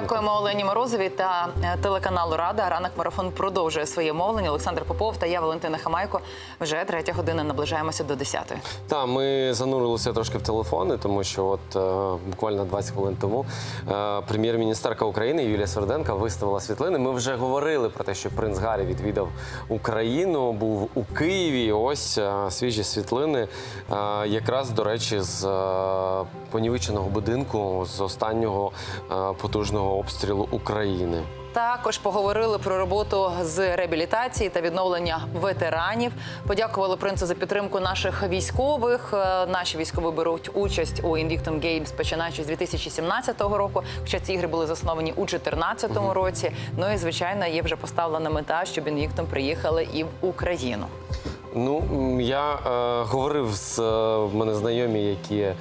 Дякуємо Олені Морозові та е, телеканалу Рада. Ранок марафон продовжує своє мовлення. Олександр Попов та я, Валентина Хамайко. Вже третя година наближаємося до 10-ї. Так, ми занурилися трошки в телефони, тому що от е, буквально 20 хвилин тому е, прем'єр-міністерка України Юлія Сверденка виставила світлини. Ми вже говорили про те, що принц Гаррі відвідав Україну, був у Києві. Ось свіжі світлини, якраз до речі, з понівеченого будинку з останнього потужного обстрілу України. Також поговорили про роботу з реабілітації та відновлення ветеранів. Подякували принцу за підтримку наших військових. Е, Наші військові беруть участь у Invictum Games починаючи з 2017 року. Хоча ці ігри були засновані у 2014 році. Ну і звичайно, є вже поставлена мета, щоб Invictum приїхали і в Україну. Ну, я е, говорив з е, мене знайомі, які е,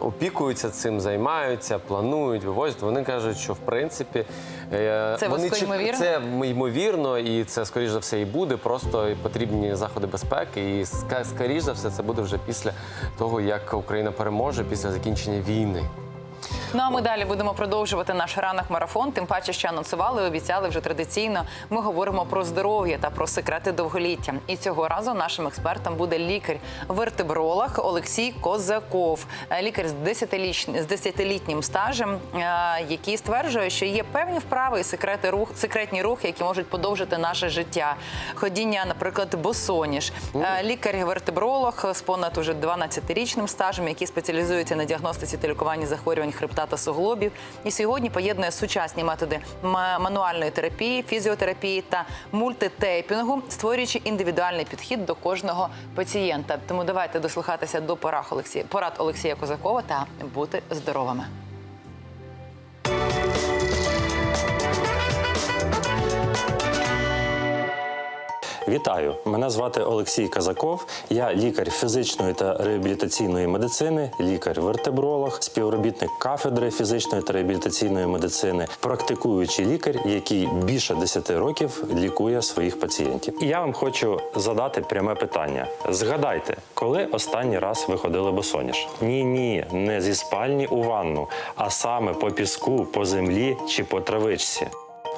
опікуються цим, займаються, планують, вивозять. Вони кажуть, що в принципі е, Це вони високо ймовірно? це ймовірно, і це скоріш за все і буде. Просто потрібні заходи безпеки. І ска- скоріш за все, це буде вже після того, як Україна переможе після закінчення війни. Ну а ми далі будемо продовжувати наш ранок марафон. Тим паче, що анонсували, обіцяли вже традиційно. Ми говоримо про здоров'я та про секрети довголіття. І цього разу нашим експертом буде лікар-вертебролог Олексій Козаков, Е, лікар з 10-літнім, з 10-літнім стажем, е, який стверджує, що є певні вправи і секрети рух, секретні рухи, які можуть подовжити наше життя. Ходіння, наприклад, босоніж. Е, Лікар-вертебролог з понад уже 12-річним стажем, який спеціалізується на діагностиці та лікуванні захворювань хребта та суглобів. І сьогодні поєднує сучасні методи мануальної терапії, фізіотерапії та мультитейпінгу, створюючи індивідуальний підхід до кожного пацієнта. Тому давайте дослухатися до порад Олексія, Козакова та бути здоровими. Вітаю! Мене звати Олексій Казаков. Я лікар фізичної та реабілітаційної медицини, лікар-вертебролог, співробітник кафедри фізичної та реабілітаційної медицини, практикуючий лікар, який більше 10 років лікує своїх пацієнтів. І я вам хочу задати пряме питання: згадайте, коли останній раз ви ходили босоніж? Ні, ні, не зі спальні у ванну, а саме по піску, по землі чи по травичці.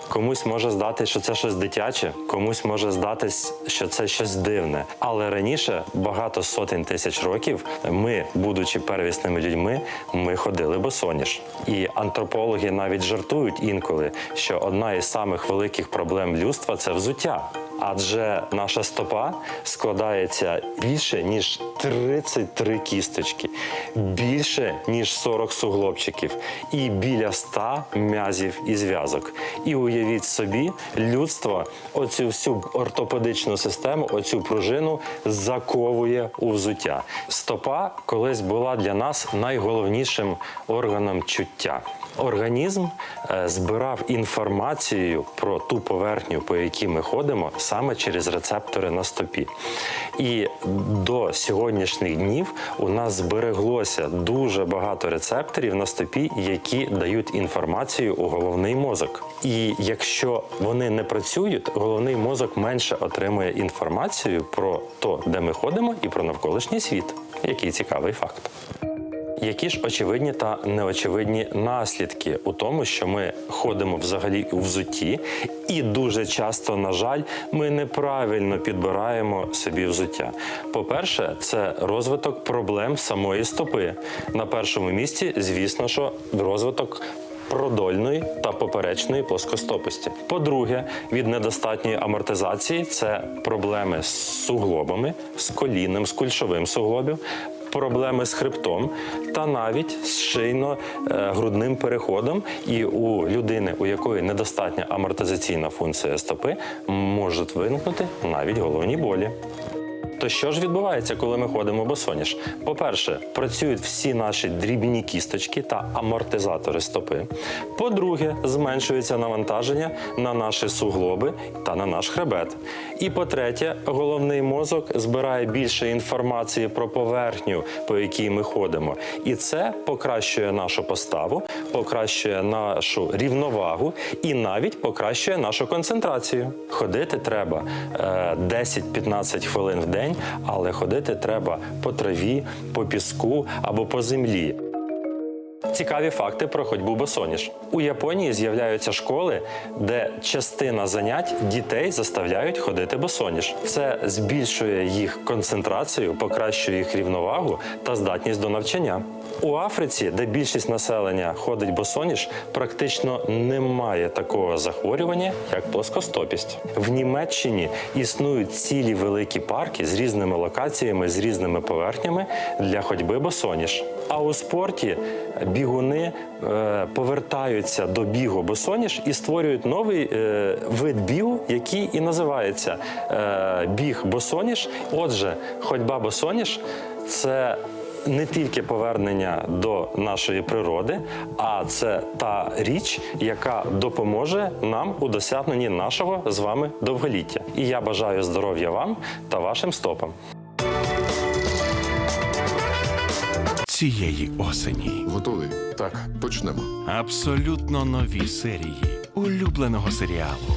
Комусь може здати, що це щось дитяче, комусь може здатись, що це щось дивне. Але раніше, багато сотень тисяч років, ми, будучи первісними людьми, ми ходили босоніж. І антропологи навіть жартують інколи, що одна із самих великих проблем людства це взуття. Адже наша стопа складається більше ніж 33 кісточки, більше ніж 40 суглобчиків і біля 100 м'язів і зв'язок. І уявіть собі, людство оцю всю ортопедичну систему, оцю пружину заковує у взуття. Стопа колись була для нас найголовнішим органом чуття. Організм е, збирав інформацію про ту поверхню, по якій ми ходимо, саме через рецептори на стопі. І до сьогоднішніх днів у нас збереглося дуже багато рецепторів на стопі, які дають інформацію у головний мозок. І якщо вони не працюють, головний мозок менше отримує інформацію про то, де ми ходимо, і про навколишній світ. Який цікавий факт. Які ж очевидні та неочевидні наслідки у тому, що ми ходимо взагалі у взутті, і дуже часто, на жаль, ми неправильно підбираємо собі взуття. По-перше, це розвиток проблем самої стопи. На першому місці, звісно, що розвиток. Продольної та поперечної плоскостопості. По-друге, від недостатньої амортизації це проблеми з суглобами, з колінним, з кульшовим суглобів, проблеми з хребтом та навіть з шийно-грудним переходом. І у людини, у якої недостатня амортизаційна функція стопи, можуть виникнути навіть головні болі. То що ж відбувається, коли ми ходимо босоніж? По-перше, працюють всі наші дрібні кісточки та амортизатори стопи. По-друге, зменшується навантаження на наші суглоби та на наш хребет. І по-третє, головний мозок збирає більше інформації про поверхню, по якій ми ходимо. І це покращує нашу поставу, покращує нашу рівновагу і навіть покращує нашу концентрацію. Ходити треба е, 10-15 хвилин в день, але ходити треба по траві, по піску або по землі. Цікаві факти про ходьбу босоніж. У Японії з'являються школи, де частина занять дітей заставляють ходити босоніж. Це збільшує їх концентрацію, покращує їх рівновагу та здатність до навчання. У Африці, де більшість населення ходить босоніж, практично немає такого захворювання, як плоскостопість. В Німеччині існують цілі великі парки з різними локаціями, з різними поверхнями для ходьби босоніж. А у спорті бігуни е, повертаються до бігу босоніж і створюють новий е, вид бігу, який і називається е, біг босоніж. Отже, ходьба босоніж це не тільки повернення до нашої природи, а це та річ, яка допоможе нам у досягненні нашого з вами довголіття. І я бажаю здоров'я вам та вашим стопам. цієї осені. Готовий? Так, почнемо. Абсолютно нові серії улюбленого серіалу